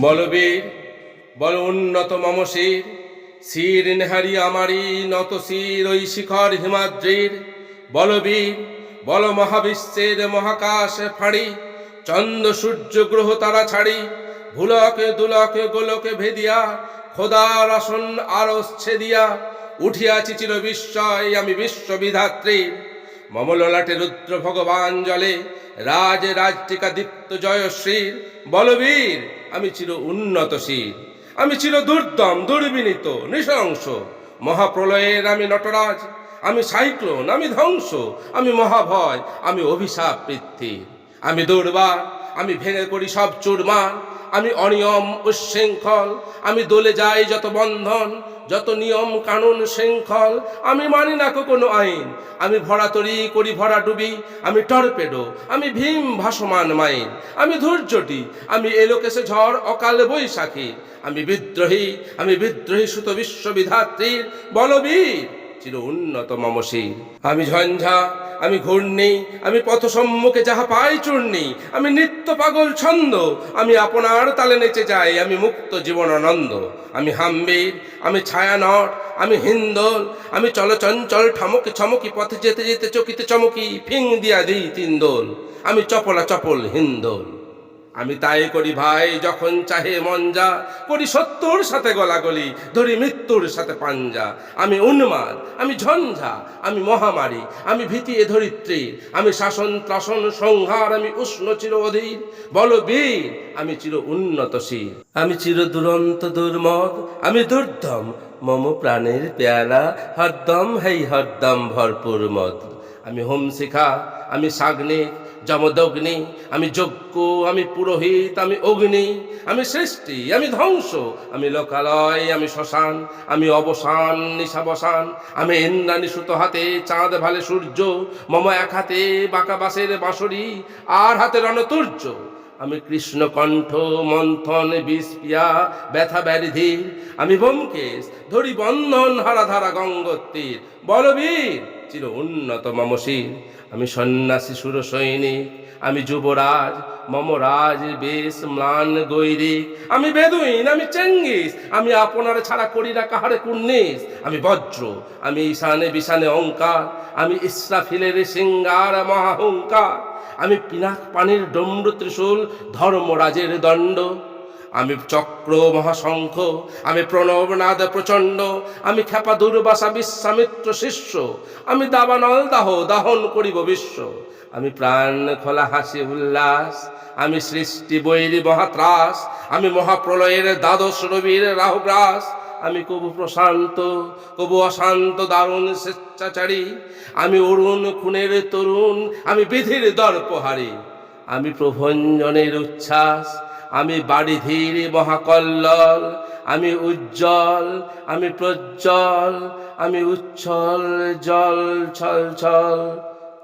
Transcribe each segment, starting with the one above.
বলবীর বল উন্নত মম শির। নেহারি আমারি নত শির, ওই শিখর হিমাদ্রির। বলবীর বল মহাবিশ্বের মহাকাশ ফাড়ি। চন্দ্র সূর্য গ্রহ তারা ছাড়ি। ভুলকে, দুলকে, গোলকে ভেদিয়া, খোদার আসন আরস ছেদিয়া। উঠিয়াছি চির বিস্ময়, আমি বিশ্ববিধাত্রীর মমললাটে রুদ্র ভগবান জলে, রাজ রাজটিকা দীপ্ত জয়শ্রীর বলবীর আমি চির উন্নতশীল, আমি চির দুর্দম, দুর্বিনীত, নৃশংস। মহাপ্রলয়ের আমি নটরাজ, আমি সাইক্লোন, আমি ধ্বংস, আমি মহাভয়, আমি অভিশাপ পৃথ্বী আমি দুর্বার, আমি ভেঙে করি সব চুরমার আমি অনিয়ম উচ্ছৃঙ্খল আমি দলে যাই যত বন্ধন, যত নিয়ম কানুন শৃঙ্খল, আমি মানি না কোনো আইন, আমি ভরা তরি করি ভরা ডুবি, আমি টর্পেডো, আমি ভীম ভাসমান মাইন, আমি ধৈর্যটি আমি এলোকেশে ঝড় অকাল বৈশাখী, আমি বিদ্রোহী আমি বিদ্রোহী সুত বিশ্ববিধাত্রীর বলবীর। চির উন্নত মমশীর আমি ঝঞ্ঝা, আমি ঘূর্ণি, আমি পথ সম্মুখে যাহা পাই চূর্ণি, আমি নিত্য পাগল ছন্দ, আমি আপনার তালে নেচে যাই, আমি মুক্ত জীবনানন্দ। আমি হাম্বির, আমি ছায়ানট, আমি হিন্দোল, আমি চলচঞ্চল ঠামকি ছমকি, পথে যেতে যেতে চকিতে চমকি, ফিং দিয়া দিই তিন দোল। আমি চপলা চপল হিন্দোল। আমি তাই করি ভাই, যখন চাহে মন যা করি সত্যর সাথে গলাগলি, ধরি মৃত্যুর সাথে পাঞ্জা। আমি উন্মাদ, আমি ঝঞ্ঝা, আমি মহামারী, আমি ভীতি এ ধরিত্রী, আমি শাসন ত্রাসন সংহার, আমি উষ্ণ চির অধীর। বল বীর, আমি চির উন্নতশীল আমি চির দুরন্ত দুর্মদ, আমি দুর্দম, মম প্রাণের পেয়ালা, হরদম, হেই হরদম ভরপুর মদ। আমি হোম শিখা, আমি সাগ্নিক যমদগ্নি আমি যজ্ঞ, আমি পুরোহিত, আমি অগ্নি, আমি সৃষ্টি, আমি ধ্বংস, আমি লোকালয়, আমি শ্মশান, আমি অবসান, নিশাবসান, আমি ইন্দ্রাণী সুতো হাতে চাঁদ ভালে সূর্য, মম এক হাতে বাঁকা বাসের বাঁশরি, আর হাতে রণতুর্য। আমি কৃষ্ণ কণ্ঠ মন্থন বিষ পিয়া ব্যথা ব্যাধির আমি ব্যোমকেশ, ধরি বন্ধন হারা ধারা গঙ্গোত্রীর, বলবীর। চির উন্নত মমশীর আমি সন্ন্যাসী সুর সৈনিক আমি যুবরাজ, মমরাজ, বেশ, ম্লান, গৈরিক। আমি বেদুইন, আমি চেঙ্গিস। আমি আপনার ছাড়া করি না কাহারে কুন্নিস আমি বজ্র, আমি ঈশানে বিশানে অঙ্কার আমি ইসরাফিলের সিঙ্গার মহাহংকার আমি পিনাক পানির ডম্র ত্রিশূল ধর্মরাজের দণ্ড। আমি চক্র মহাশঙ্খ, আমি প্রণবনাদ প্রচণ্ড, আমি খেপা দুর্বাসা বিশ্বামিত্র শিষ্য, আমি দাবানল দাহ দাহন করিব বিশ্ব, আমি প্রাণ খোলা হাসি উল্লাস, আমি সৃষ্টি বৈরী মহাত্রাস, আমি মহাপ্রলয়ের দ্বাদশ রবির রাহুগ্রাস, আমি কবু প্রশান্ত, কবু অশান্ত দারুণ স্বেচ্ছাচারী, আমি অরুণ খুনের তরুণ, আমি বিধির দর্পহারী, আমি প্রভঞ্জনের উচ্ছ্বাস আমি বাড়ি ধীরে মহাকল্লল, আমি উজ্জ্বল, আমি প্রজ্জ্বল, আমি উচ্ছল, জল ছল ছল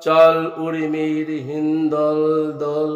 চল উর্মির হিন্দল দল।